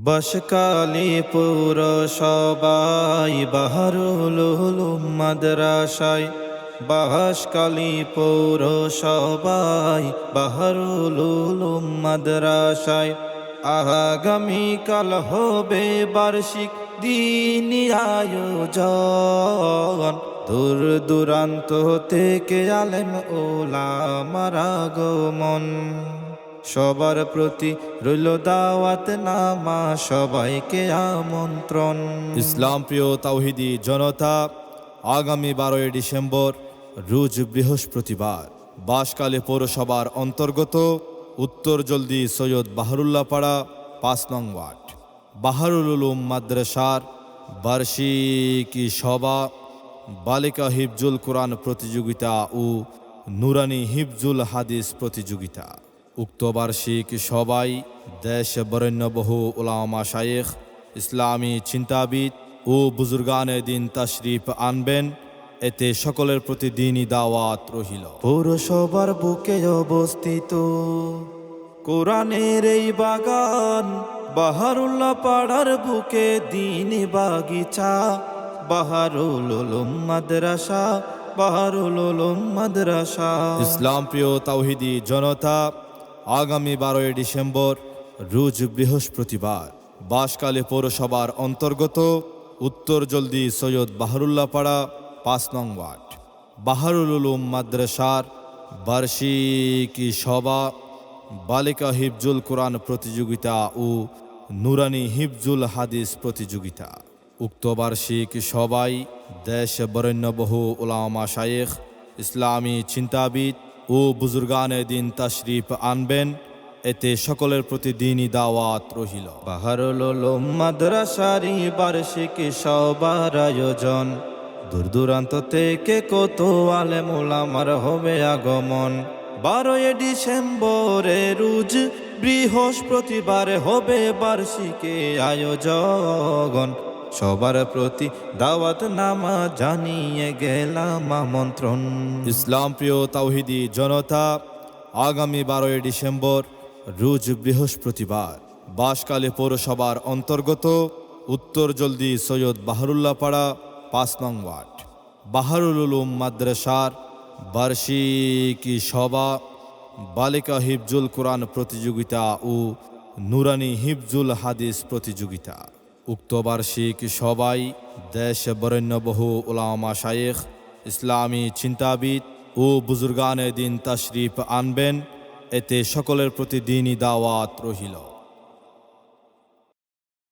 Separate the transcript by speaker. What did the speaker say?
Speaker 1: বসকালি পুর সবাই বাহারুল মাদ্রাসায় বাসকালি পৌর সবাই বাহারুল মাদ্রাসায় আগামীকাল হবে বার্ষিক দিনী আয়োজন দূর দূরান্ত থেকে আলেম ওলামার আগমন সবার প্রতি রইল দাওয়াত নামা, সবাইকে আমন্ত্রণ।
Speaker 2: ইসলাম প্রিয় তাওহিদি জনতা, আগামী বারোই ডিসেম্বর, রোজ বৃহস্পতিবার, বাসকালে পৌরসভার অন্তর্গত উত্তর জলদি সৈয়দ বাহারুল্লাহ পাড়া পাঁচ নং ওয়ার্ড, বাহারুল উলুম মাদ্রাসার বার্ষিকী সভা, বালিকা হিফজুল কোরআন প্রতিযোগিতা ও নুরানি হিফজুল হাদিস প্রতিযোগিতা। উক্ত বার্ষিক সবাই দেশ বরেণ্য বহু ওলামা শায়েখ ইসলামী চিন্তাবিদ ও বুজুর্গানে দিন তাশরিফ আনবেন এতে সকলের প্রতি দিনই দাওয়াত রহিল।
Speaker 1: পৌরসভার বুকে অবস্থিত কোরআনের এই বাগান বাহারুল্লাহ পাড়ার বুকে দিন বাগিচা বাহারুল মাদ্রাসা বাহারুল মাদ্রাসা।
Speaker 2: ইসলাম প্রিয় তাওহিদি জনতা আগামী বারোই ডিসেম্বর, রোজ বৃহস্পতিবার, বাসকালে পৌরসভার অন্তর্গত উত্তর জলদি সৈয়দ বাহারুল্লাহ পাড়া পাঁচ নং ওয়ার্ড বাহারুল উলুম মাদ্রাসার বার্ষিকী সভা, বালিকা হিফজুল কোরআন প্রতিযোগিতা ও নুরানি হিফজুল হাদিস প্রতিযোগিতা। উক্ত বার্ষিক সবাই দেশ বরেণ্য বহু ওলামা শায়েখ, ইসলামী চিন্তাবিদ ও বুজুর্গানে দিন তাশরিফ আনবেন, এতে সকলের প্রতি দিনই দাওয়াত রহিল।
Speaker 1: বাহারুল মাদ্রাসারি বার্ষিকী সবার আয়োজন। দূর দূরান্ত থেকে কত আলেম ওলামার হবে আগমন। বারোই ডিসেম্বরে রুজ বৃহস্পতিবারে হবে বার্ষিকী আয়োজন। সবার প্রতি দাওয়াত নামা জানিয়ে গেলাম আমন্ত্রণ।
Speaker 2: ইসলাম প্রিয় তাওহিদি জনতা, আগামী বারোই ডিসেম্বর, রোজ বৃহস্পতিবার, বাসকালে পৌরসভার অন্তর্গত উত্তর জলদি সৈয়দ বাহারুল্লাহ পাড়া পাঁচ নং ওয়ার্ড, বাহারুল উলুম মাদ্রাসার বার্ষিকী সভা, বালিকা হিফজুল কোরআন প্রতিযোগিতা ও নুরানি হিফজুল হাদিস প্রতিযোগিতা। উক্ত বার্ষিক সবাই দেশ বরেণ্য বহু উলামা শায়েখ, ইসলামী চিন্তাবিদ ও বুজুর্গানে দিন তাশরিফ আনবেন। এতে সকলের প্রতি দিনই দাওয়াত রহিল।